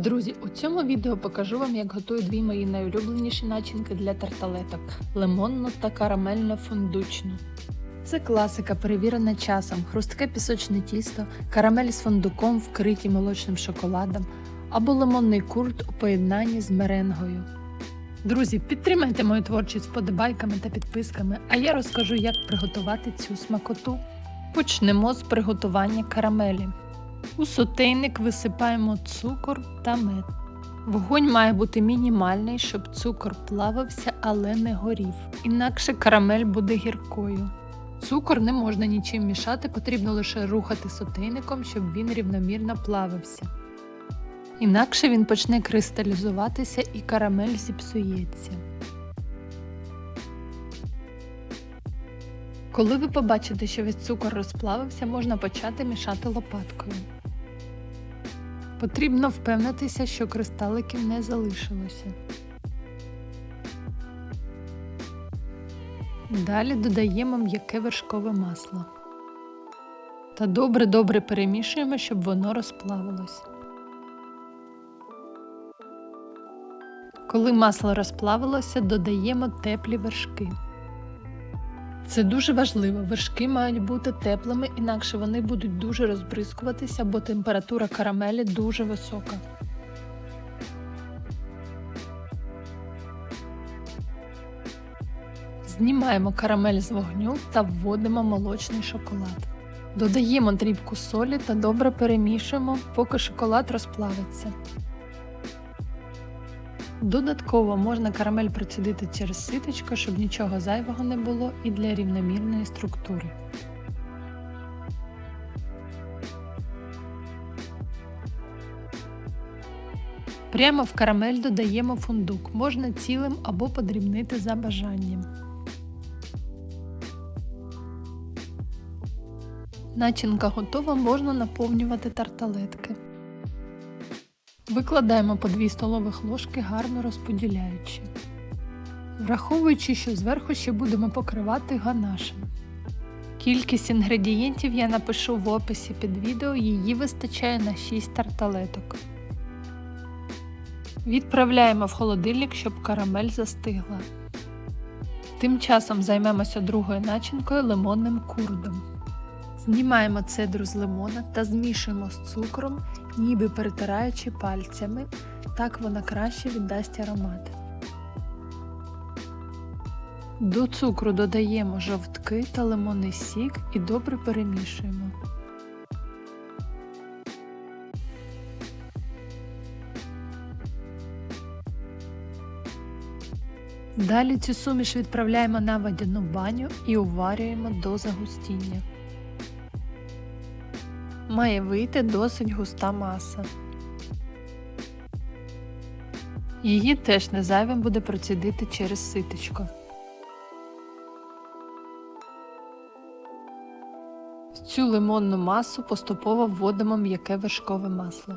Друзі, у цьому відео покажу вам, як готую дві мої найулюбленіші начинки для тарталеток лимонну та карамельно-фундучну. Це класика, перевірена часом, хрустке пісочне тісто, карамель з фундуком, вкриті молочним шоколадом або лимонний курт у поєднанні з меренгою. Друзі, підтримайте мою творчість вподобайками та підписками, а я розкажу, як приготувати цю смакоту. Почнемо з приготування карамелі. У сотейник висипаємо цукор та мед. Вогонь має бути мінімальний, щоб цукор плавився, але не горів. Інакше карамель буде гіркою. Цукор не можна нічим мішати, потрібно лише рухати сотейником, щоб він рівномірно плавився. Інакше він почне кристалізуватися і карамель зіпсується. Коли ви побачите, що весь цукор розплавився, можна почати мішати лопаткою. Потрібно впевнитися, що кристаликів не залишилося. Далі додаємо м'яке вершкове масло. Та добре-добре перемішуємо, щоб воно розплавилось. Коли масло розплавилося, додаємо теплі вершки. Це дуже важливо. Вершки мають бути теплими, інакше вони будуть дуже розбризкуватися, бо температура карамелі дуже висока. Знімаємо карамель з вогню та вводимо молочний шоколад. Додаємо дрібку солі та добре перемішуємо, поки шоколад розплавиться. Додатково можна карамель процідити через ситочко, щоб нічого зайвого не було і для рівномірної структури. Прямо в карамель додаємо фундук, можна цілим або подрібнити за бажанням. Начинка готова, можна наповнювати тарталетки. Викладаємо по 2 столових ложки, гарно розподіляючи. Враховуючи, що зверху ще будемо покривати ганашем. Кількість інгредієнтів я напишу в описі під відео, її вистачає на 6 тарталеток. Відправляємо в холодильник, щоб карамель застигла. Тим часом займемося другою начинкою лимонним курдом. Знімаємо цедру з лимона та змішуємо з цукром, ніби перетираючи пальцями, так вона краще віддасть аромат. До цукру додаємо жовтки та лимонний сік і добре перемішуємо. Далі цю суміш відправляємо на водяну баню і уварюємо до загустіння. Має вийти досить густа маса. Її теж не зайвим буде процідити через ситочко. В цю лимонну масу поступово вводимо м'яке вершкове масло.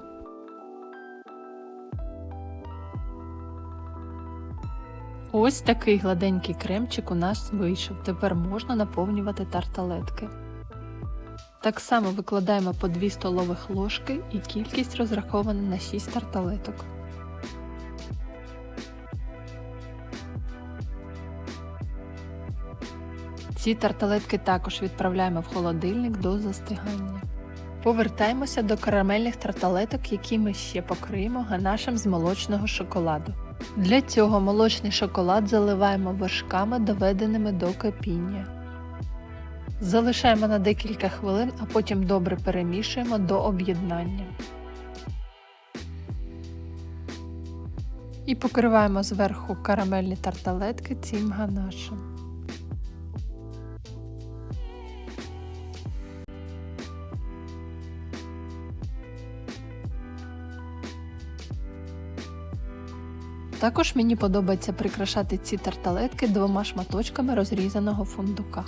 Ось такий гладенький кремчик у нас вийшов. Тепер можна наповнювати тарталетки. Так само викладаємо по 2 столових ложки і кількість розрахована на 6 тарталеток. Ці тарталетки також відправляємо в холодильник до застигання. Повертаємося до карамельних тарталеток, які ми ще покриємо ганашем з молочного шоколаду. Для цього молочний шоколад заливаємо вершками, доведеними до кипіння. Залишаємо на декілька хвилин, а потім добре перемішуємо до об'єднання. І покриваємо зверху карамельні тарталетки цим ганашем. Також мені подобається прикрашати ці тарталетки двома шматочками розрізаного фундука.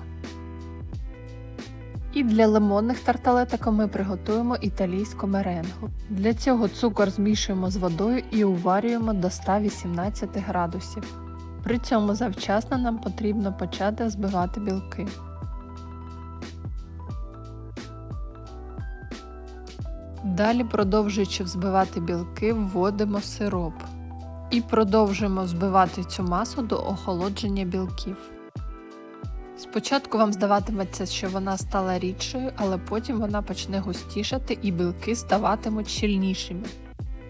І для лимонних тарталеток ми приготуємо італійську меренгу. Для цього цукор змішуємо з водою і уварюємо до 118 градусів. При цьому завчасно нам потрібно почати збивати білки. Далі, продовжуючи взбивати білки, вводимо сироп. І продовжуємо взбивати цю масу до охолодження білків. Спочатку вам здаватиметься, що вона стала рідшою, але потім вона почне густішати і білки ставатимуть щільнішими.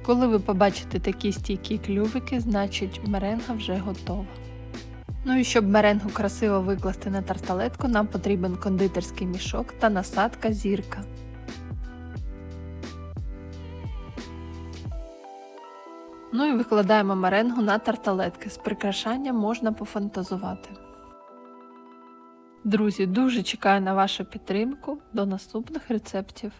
Коли ви побачите такі стійкі клювики, значить меренга вже готова. Ну і щоб меренгу красиво викласти на тарталетку, нам потрібен кондитерський мішок та насадка зірка. Ну і викладаємо меренгу на тарталетки. З прикрашанням можна пофантазувати. Друзі, дуже чекаю на вашу підтримку. До наступних рецептів.